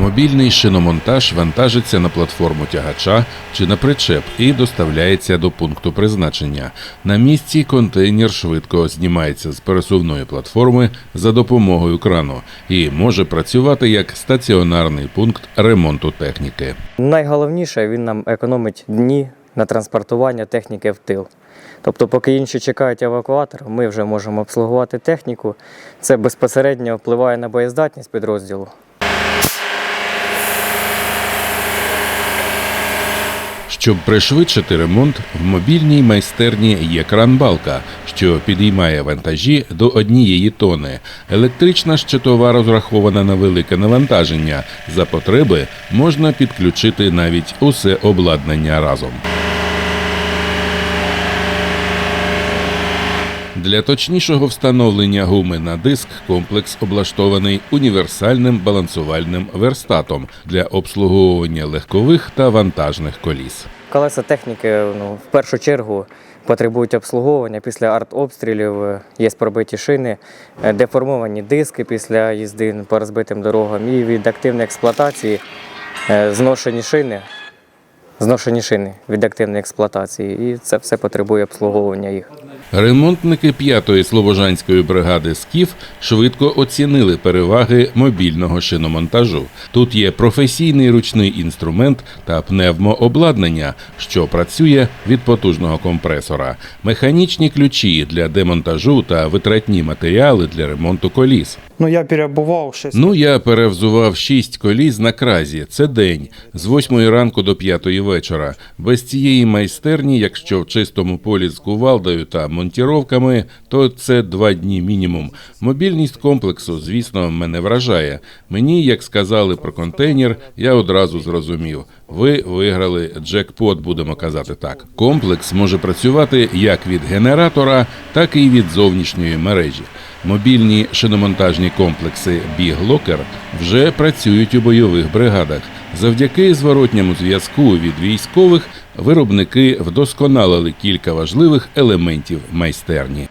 Мобільний шиномонтаж вантажиться на платформу тягача чи на причеп і доставляється до пункту призначення. На місці контейнер швидко знімається з пересувної платформи за допомогою крану і може працювати як стаціонарний пункт ремонту техніки. Найголовніше він нам економить дні на транспортування техніки в тил. Тобто, поки інші чекають евакуатор, ми вже можемо обслугувати техніку. Це безпосередньо впливає на боєздатність підрозділу. Щоб пришвидшити ремонт, в мобільній майстерні є кран-балка, що підіймає вантажі до однієї тони. Електрична щитова розрахована на велике навантаження. За потреби можна підключити навіть усе обладнання разом. Для точнішого встановлення гуми на диск комплекс облаштований універсальним балансувальним верстатом для обслуговування легкових та вантажних коліс. Колеса техніки ну, в першу чергу потребують обслуговування після артобстрілів, є пробиті шини, е, деформовані диски після їзди по розбитим дорогам і від активної експлуатації е, зношені шини. Зношені шини від активної експлуатації, і це все потребує обслуговування їх. Ремонтники 5-ї Слобожанської бригади СКІФ швидко оцінили переваги мобільного шиномонтажу. Тут є професійний ручний інструмент та пневмообладнання, що працює від потужного компресора, механічні ключі для демонтажу та витратні матеріали для ремонту коліс. Ну, я перебував ще. Ну, я перевзував шість коліс на кразі. Це день з 8 ранку до 5 вечора. Без цієї майстерні, якщо в чистому полі з кувалдою та монтіровками, то це два дні мінімум. Мобільність комплексу, звісно, мене вражає. Мені, як сказали про контейнер, я одразу зрозумів. Ви виграли джекпот, будемо казати так. Комплекс може працювати як від генератора, так і від зовнішньої мережі. Мобільні шиномонтажні комплекси Біглокер вже працюють у бойових бригадах. Завдяки зворотньому зв'язку від військових виробники вдосконалили кілька важливих елементів майстерні.